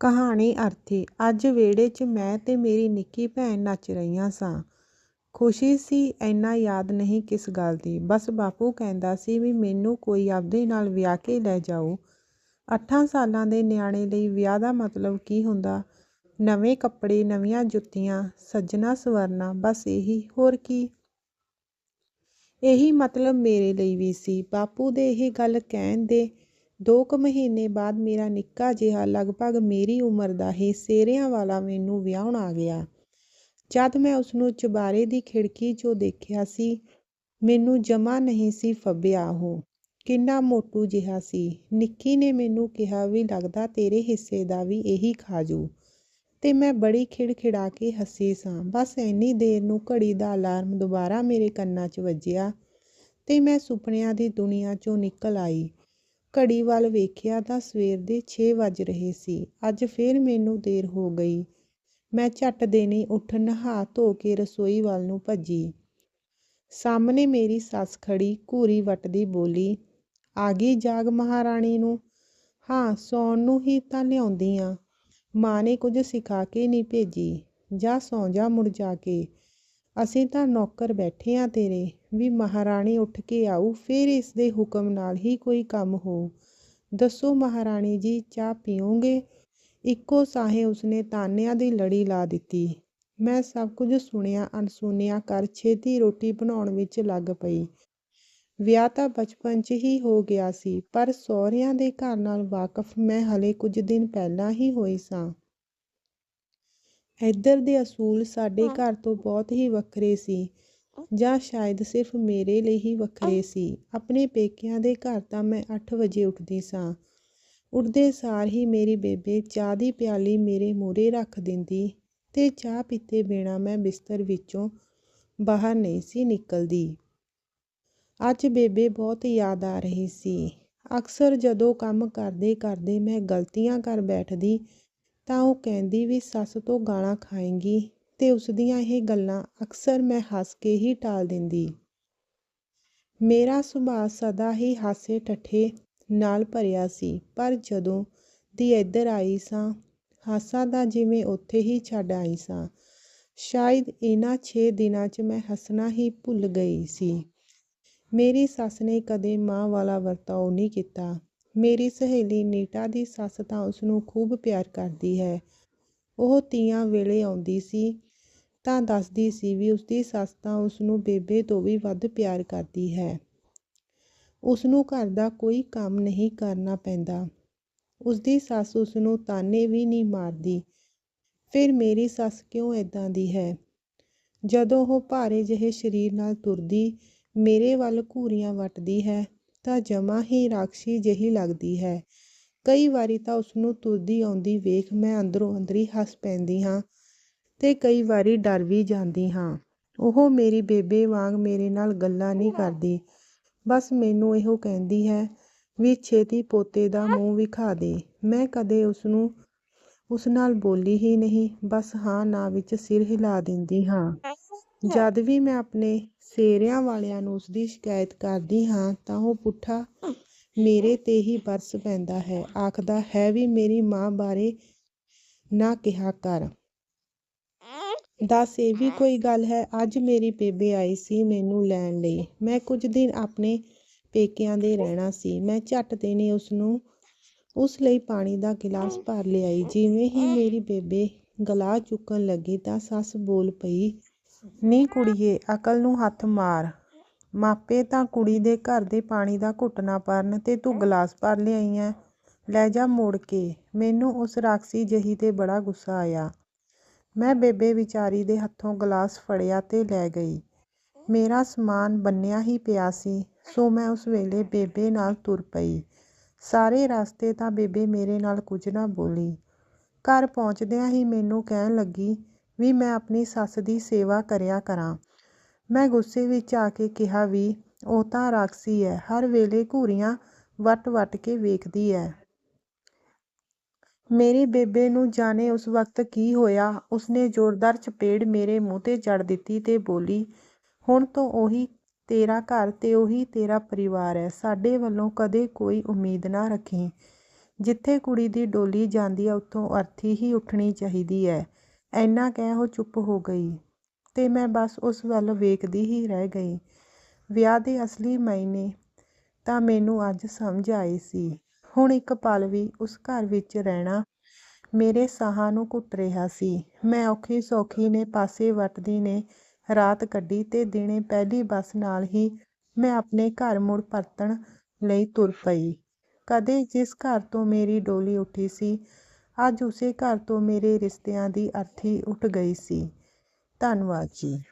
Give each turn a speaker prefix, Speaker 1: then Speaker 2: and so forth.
Speaker 1: ਕਹਾਣੀ ਅਰਥੀ, ਅੱਜ ਵਿਹੜੇ 'ਚ ਮੈਂ ਤੇ ਮੇਰੀ ਨਿੱਕੀ ਭੈਣ ਨੱਚ ਰਹੀਆਂ ਸਾਂ। ਖੁਸ਼ੀ ਸੀ, ਇੰਨਾ ਯਾਦ ਨਹੀਂ ਕਿਸ ਗੱਲ ਦੀ। ਬਸ ਬਾਪੂ ਕਹਿੰਦਾ ਸੀ ਵੀ ਮੈਨੂੰ ਕੋਈ ਆਪਦੇ ਨਾਲ ਵਿਆਹ ਕੇ ਲੈ ਜਾਓ। ਅੱਠਾਂ ਸਾਲਾਂ ਦੇ ਨਿਆਣੇ ਲਈ ਵਿਆਹ ਦਾ ਮਤਲਬ ਕੀ ਹੁੰਦਾ? ਨਵੇਂ ਕੱਪੜੇ, ਨਵੀਆਂ ਜੁੱਤੀਆਂ, ਸੱਜਣਾ ਸਵਰਨਾ, ਬਸ ਇਹੀ। ਹੋਰ ਕੀ? ਇਹੀ ਮਤਲਬ ਮੇਰੇ ਲਈ ਵੀ ਸੀ। ਬਾਪੂ ਦੇ ਇਹ ਗੱਲ ਕਹਿਣ ਦੇ ਦੋ ਕੁ ਮਹੀਨੇ ਬਾਅਦ ਮੇਰਾ ਨਿੱਕਾ ਜਿਹਾ ਲਗਭਗ ਮੇਰੀ ਉਮਰ ਦਾ ਹੀ ਸੇਰਿਆਂ ਵਾਲਾ ਮੈਨੂੰ ਵਿਆਹੁਣ ਆ ਗਿਆ। ਜਦ ਮੈਂ ਉਸਨੂੰ ਚੁਬਾਰੇ ਦੀ ਖਿੜਕੀ 'ਚੋਂ ਦੇਖਿਆ ਸੀ, ਮੈਨੂੰ ਜਮਾ ਨਹੀਂ ਸੀ ਫੱਬਿਆ ਉਹ। ਕਿੰਨਾ ਮੋਟੂ ਜਿਹਾ ਸੀ। ਨਿੱਕੀ ਨੇ ਮੈਨੂੰ ਕਿਹਾ ਵੀ ਲੱਗਦਾ ਤੇਰੇ ਹਿੱਸੇ ਦਾ ਵੀ ਇਹੀ ਖਾਜੂ। ਤੇ ਮੈਂ ਬੜੀ ਖਿੜਖਿੜਾ ਕੇ ਹੱਸੀ ਸਾਂ। ਬਸ ਇੰਨੀ ਦੇਰ ਨੂੰ ਘੜੀ ਦਾ ਅਲਾਰਮ ਦੁਬਾਰਾ ਮੇਰੇ ਕੰਨਾਂ 'ਚ ਵੱਜਿਆ ਤੇ ਮੈਂ ਸੁਪਨਿਆਂ ਦੀ ਦੁਨੀਆ 'ਚੋਂ ਨਿਕਲ ਆਈ। ਘੜੀ ਵੱਲ ਵੇਖਿਆ ਤਾਂ ਸਵੇਰ ਦੇ 6 ਵੱਜ ਰਹੇ ਸੀ। ਅੱਜ ਫੇਰ ਮੈਨੂੰ ਦੇਰ ਹੋ ਗਈ। ਮੈਂ ਝੱਟ ਦੇਣੀ ਉੱਠ ਨਹਾ ਧੋ ਕੇ ਰਸੋਈ ਵੱਲ ਨੂੰ ਭੱਜੀ। ਸਾਹਮਣੇ ਮੇਰੀ ਸੱਸ ਖੜੀ ਘੂਰੀ ਵੱਟਦੀ ਬੋਲੀ, ਆ ਗਈ ਜਾਗ ਮਹਾਰਾਣੀ ਨੂੰ। ਹਾਂ, ਸੌਣ ਨੂੰ ਹੀ ਤਾਂ ਲਿਆਉਂਦੀ ਆ। ਮਾਂ ਨੇ ਕੁਝ ਸਿਖਾ ਕੇ ਨਹੀਂ ਭੇਜੀ। ਜਾ ਸੌਂ ਜਾ ਮੁੜ ਜਾ ਕੇ। ਅਸੀਂ ਤਾਂ ਨੌਕਰ ਬੈਠੇ ਆ ਤੇਰੇ, ਵੀ ਮਹਾਰਾਣੀ ਉੱਠ ਕੇ ਆਊ, ਫਿਰ ਇਸ ਦੇ ਹੁਕਮ ਨਾਲ ਹੀ ਕੋਈ ਕੰਮ ਹੋ ਦੱਸੋ ਮਹਾਰਾਣੀ ਜੀ, ਚਾਹ ਪੀਓਗੇ? ਇੱਕੋ ਸਾਹੇ ਉਸਨੇ ਤਾਨਿਆਂ ਦੀ ਲੜੀ ਲਾ ਦਿੱਤੀ। ਮੈਂ ਸਭ ਕੁਝ ਸੁਣਿਆ, ਅਣਸੁਣਿਆ ਕਰ ਛੇਤੀ ਰੋਟੀ ਬਣਾਉਣ ਵਿੱਚ ਲੱਗ ਪਈ। ਵਿਆਹ ਤਾਂ ਬਚਪਨ 'ਚ ਹੀ ਹੋ ਗਿਆ ਸੀ, ਪਰ ਸਹੁਰਿਆਂ ਦੇ ਘਰ ਨਾਲ ਵਾਕਫ ਮੈਂ ਹਲੇ ਕੁਝ ਦਿਨ ਪਹਿਲਾਂ ਹੀ ਹੋਈ ਸਾਂ। ਇੱਧਰ ਦੇ ਅਸੂਲ ਸਾਡੇ ਘਰ ਤੋਂ ਬਹੁਤ ਹੀ ਵੱਖਰੇ ਸੀ ਜਾਂ ਸ਼ਾਇਦ ਸਿਰਫ ਮੇਰੇ ਲਈ ਹੀ ਵੱਖਰੇ ਸੀ। ਆਪਣੇ ਪੇਕਿਆਂ ਦੇ ਘਰ ਤਾਂ ਮੈਂ 8 ਵਜੇ ਉੱਠਦੀ ਸਾਂ। ਉੱਠਦੇ ਸਾਰ ਹੀ ਮੇਰੀ ਬੇਬੇ ਚਾਹ ਦੀ ਪਿਆਲੀ ਮੇਰੇ ਮੂਹਰੇ ਰੱਖ ਦਿੰਦੀ ਤੇ ਚਾਹ ਪੀਤੇ ਬਿਨਾ ਮੈਂ ਬਿਸਤਰ ਵਿੱਚੋਂ ਬਾਹਰ ਨਹੀਂ ਸੀ ਨਿਕਲਦੀ। ਅੱਜ ਬੇਬੇ ਬਹੁਤ ਯਾਦ ਆ ਰਹੀ ਸੀ। ਅਕਸਰ ਜਦੋਂ ਕੰਮ ਕਰਦੇ ਕਰਦੇ ਮੈਂ ਗਲਤੀਆਂ ਕਰ ਬੈਠਦੀ ਤਾਂ ਉਹ ਕਹਿੰਦੀ ਵੀ ਸੱਸ ਤੋਂ ਗਾਲਾਂ ਖਾਏਂਗੀ ਤੇ ਉਸ ਦੀਆਂ ਇਹ ਗੱਲਾਂ ਅਕਸਰ ਮੈਂ ਹੱਸ ਕੇ ਹੀ ਟਾਲ ਦਿੰਦੀ। ਮੇਰਾ ਸੁਭਾਅ ਸਦਾ ਹੀ ਹਾਸੇ ਠੱਠੇ ਨਾਲ ਭਰਿਆ ਸੀ, ਪਰ ਜਦੋਂ ਦੀ ਇੱਧਰ ਆਈ ਸਾਂ, ਹਾਸਾ ਦਾ ਜਿਵੇਂ ਉੱਥੇ ਹੀ ਛੱਡ ਆਈ ਸਾਂ। ਸ਼ਾਇਦ ਇਹਨਾਂ 6 ਦਿਨਾਂ 'ਚ ਮੈਂ ਹੱਸਣਾ ਹੀ ਭੁੱਲ ਗਈ ਸੀ। ਮੇਰੀ ਸੱਸ ਨੇ ਕਦੇ ਮਾਂ ਵਾਲਾ ਵਰਤਾਓ ਨਹੀਂ ਕੀਤਾ। ਮੇਰੀ ਸਹੇਲੀ ਨੀਟਾ ਦੀ ਸੱਸ ਤਾਂ ਉਸ ਨੂੰ ਖੂਬ ਪਿਆਰ ਕਰਦੀ ਹੈ। ਉਹ ਤੀਆਂ ਵੇਲੇ ਆਉਂਦੀ ਸੀ ਤਾਂ ਦੱਸਦੀ ਸੀ ਵੀ ਉਸਦੀ ਸੱਸ ਤਾਂ ਉਸ ਨੂੰ ਬੇਬੇ ਤੋਂ ਵੀ ਵੱਧ ਪਿਆਰ ਕਰਦੀ ਹੈ। ਉਸ ਨੂੰ ਘਰ ਦਾ ਕੋਈ ਕੰਮ ਨਹੀਂ ਕਰਨਾ ਪੈਂਦਾ। ਉਸਦੀ ਸੱਸ ਉਸ ਨੂੰ ਤਾਨੇ ਵੀ ਨਹੀਂ ਮਾਰਦੀ। ਫਿਰ ਮੇਰੀ ਸੱਸ ਕਿਉਂ ਇਦਾਂ ਦੀ ਹੈ? ਜਦੋਂ ਉਹ ਭਾਰੇ ਜਿਹੇ ਸਰੀਰ ਨਾਲ ਤੁਰਦੀ, ਮੇਰੇ ਵੱਲ ਘੂਰੀਆਂ ਵੱਟਦੀ ਹੈ ਤਾਂ ਜਮਾ ਹੀ ਰਾਖਸ਼ੀ ਜਿਹੀ ਲੱਗਦੀ ਹੈ। ਕਈ ਵਾਰੀ ਤਾਂ ਉਸ ਨੂੰ ਤੁਰਦੀ ਆਉਂਦੀ ਵੇਖ ਮੈਂ ਅੰਦਰੋਂ ਅੰਦਰੀ ਹੱਸ ਪੈਂਦੀ ਹਾਂ ਤੇ ਕਈ ਵਾਰੀ ਡਰ ਵੀ ਜਾਂਦੀ ਹਾਂ। ਉਹ ਮੇਰੀ ਬੇਬੇ ਵਾਂਗ ਮੇਰੇ ਨਾਲ ਗੱਲਾਂ ਨਹੀਂ ਕਰਦੀ। ਬਸ ਮੈਨੂੰ ਇਹੋ ਕਹਿੰਦੀ ਹੈ ਵੀ ਛੇਤੀ ਪੋਤੇ ਦਾ ਮੂੰਹ ਵਿਖਾ ਦੇ। ਮੈਂ ਕਦੇ ਉਸ ਨੂੰ ਉਸ ਨਾਲ ਬੋਲੀ ਹੀ ਨਹੀਂ। ਬਸ ਹਾਂ ਨਾ ਵਿੱਚ ਸਿਰ ਹਿਲਾ ਦਿੰਦੀ ਹਾਂ। ਜਦ ਵੀ ਮੈਂ ਆਪਣੇ ਸੇਰਿਆਂ ਵਾਲਿਆਂ ਨੂੰ ਉਸਦੀ ਸ਼ਿਕਾਇਤ ਕਰਦੀ ਹਾਂ, ਤਾਂ ਉਹ ਪੁੱਠਾ ਮੇਰੇ ਤੇ ਹੀ ਬਰਸ ਪੈਂਦਾ ਹੈ। ਆਖਦਾ ਹੈ ਵੀ ਮੇਰੀ ਮਾਂ ਬਾਰੇ ਨਾ ਕਿਹਾ ਕਰ। ਦੱਸ, ਇਹ ਵੀ ਕੋਈ ਗੱਲ ਹੈ, ਅੱਜ ਮੇਰੀ ਬੇਬੇ ਆਈ ਸੀ ਮੈਨੂੰ ਲੈਣ ਲਈ। ਮੈਂ ਕੁਝ ਦਿਨ ਆਪਣੇ ਪੇਕਿਆਂ ਦੇ ਰਹਿਣਾ ਸੀ। ਮੈਂ ਝੱਟ ਦੇਣੇ ਉਸ ਨੂੰ ਉਸ ਲਈ ਪਾਣੀ ਦਾ ਗਿਲਾਸ ਭਰ ਲਿਆਈ। ਜਿਵੇਂ ਹੀ ਮੇਰੀ ਬੇਬੇ ਗਲਾ ਚੁੱਕਣ ਲੱਗੀ ਤਾਂ ਸੱਸ ਬੋਲ ਪਈ ਨੀ ਕੁੜੀਏ, ਅਕਲ ਨੂੰ ਹੱਥ ਮਾਰ। ਮਾਪੇ ਤਾਂ ਕੁੜੀ ਦੇ ਘਰ ਦੇ ਪਾਣੀ ਦਾ ਘੁੱਟ ਨਾ ਭਰਨ ਤੇ ਤੂੰ ਗਲਾਸ ਭਰ ਲਿਆਈ ਐਂ। ਲੈ ਜਾ ਮੋੜ ਕੇ। ਮੈਨੂੰ ਉਸ ਰਾਖਸੀ ਜਹੀ ਤੇ ਬੜਾ ਗੁੱਸਾ ਆਇਆ। ਮੈਂ ਬੇਬੇ ਵਿਚਾਰੀ ਦੇ ਹੱਥੋਂ ਗਲਾਸ ਫੜਿਆ ਤੇ ਲੈ ਗਈ। ਮੇਰਾ ਸਮਾਨ ਬੰਨਿਆ ਹੀ ਪਿਆ ਸੀ, ਸੋ ਮੈਂ ਉਸ ਵੇਲੇ ਬੇਬੇ ਨਾਲ ਤੁਰ ਪਈ। ਸਾਰੇ ਰਸਤੇ ਤਾਂ ਬੇਬੇ ਮੇਰੇ ਨਾਲ ਕੁਝ ਨਾ ਬੋਲੀ। ਘਰ ਪਹੁੰਚਦਿਆਂ ਹੀ ਮੈਨੂੰ ਕਹਿਣ ਲੱਗੀ ਵੀ ਮੈਂ ਆਪਣੀ ਸੱਸ ਦੀ ਸੇਵਾ ਕਰਿਆ ਕਰਾਂ। ਮੈਂ ਗੁੱਸੇ ਵਿੱਚ ਆ ਕੇ ਕਿਹਾ ਵੀ, ਉਹ ਤਾਂ ਰਾਖਸੀ ਹੈ ਹਰ ਵੇਲੇ ਘੂਰੀਆਂ ਵੱਟ ਵੱਟ ਕੇ ਵੇਖਦੀ ਹੈ ਮੇਰੀ ਬੇਬੇ ਨੂੰ ਜਾਣੇ ਉਸ ਵਕਤ ਕੀ ਹੋਇਆ, ਉਸਨੇ ਜ਼ੋਰਦਾਰ ਚਪੇੜ ਮੇਰੇ ਮੂੰਹ ਤੇ ਜੜ ਦਿੱਤੀ ਤੇ ਬੋਲੀ, ਹੁਣ ਤੋਂ ਉਹੀ ਤੇਰਾ ਘਰ ਤੇ ਉਹੀ ਤੇਰਾ ਪਰਿਵਾਰ ਹੈ ਸਾਡੇ ਵੱਲੋਂ ਕਦੇ ਕੋਈ ਉਮੀਦ ਨਾ ਰੱਖੀ। ਜਿੱਥੇ ਕੁੜੀ ਦੀ ਡੋਲੀ ਜਾਂਦੀ ਹੈ ਉੱਥੋਂ ਅਰਥੀ ਹੀ ਉੱਠਣੀ ਚਾਹੀਦੀ ਹੈ ਐਨਾ ਕਹਿ ਉਹ ਚੁੱਪ ਹੋ ਗਈ ਤੇ ਮੈਂ ਬਸ ਉਸ ਵੱਲ ਵੇਖਦੀ ਹੀ ਰਹਿ ਗਈ। ਵਿਆਹ ਦੇ ਅਸਲੀ ਮਾਇਨੇ ਤਾਂ ਮੈਨੂੰ ਅੱਜ ਸਮਝ ਆਏ ਸੀ। ਹੁਣ ਇੱਕ ਪਲ ਵੀ ਉਸ ਘਰ ਵਿੱਚ ਰਹਿਣਾ ਮੇਰੇ ਸਾਹਾਂ ਨੂੰ ਘੁੱਟ ਰਿਹਾ ਸੀ। ਮੈਂ ਔਖੀ ਸੌਖੀ ਨੇ ਪਾਸੇ ਵੱਟਦੀ ਨੇ ਰਾਤ ਕੱਢੀ ਤੇ ਦਿਨੇ ਪਹਿਲੀ ਬੱਸ ਨਾਲ ਹੀ ਮੈਂ ਆਪਣੇ ਘਰ ਮੁੜ ਪਰਤਣ ਲਈ ਤੁਰ ਪਈ। ਕਦੇ ਜਿਸ ਘਰ ਤੋਂ ਮੇਰੀ ਡੋਲੀ ਉੱਠੀ ਸੀ ਅੱਜ ਉਸੇ ਘਰ ਤੋਂ ਮੇਰੇ ਰਿਸ਼ਤਿਆਂ ਦੀ ਅਰਥੀ ਉੱਠ ਗਈ ਸੀ। ਧੰਨਵਾਦ ਜੀ।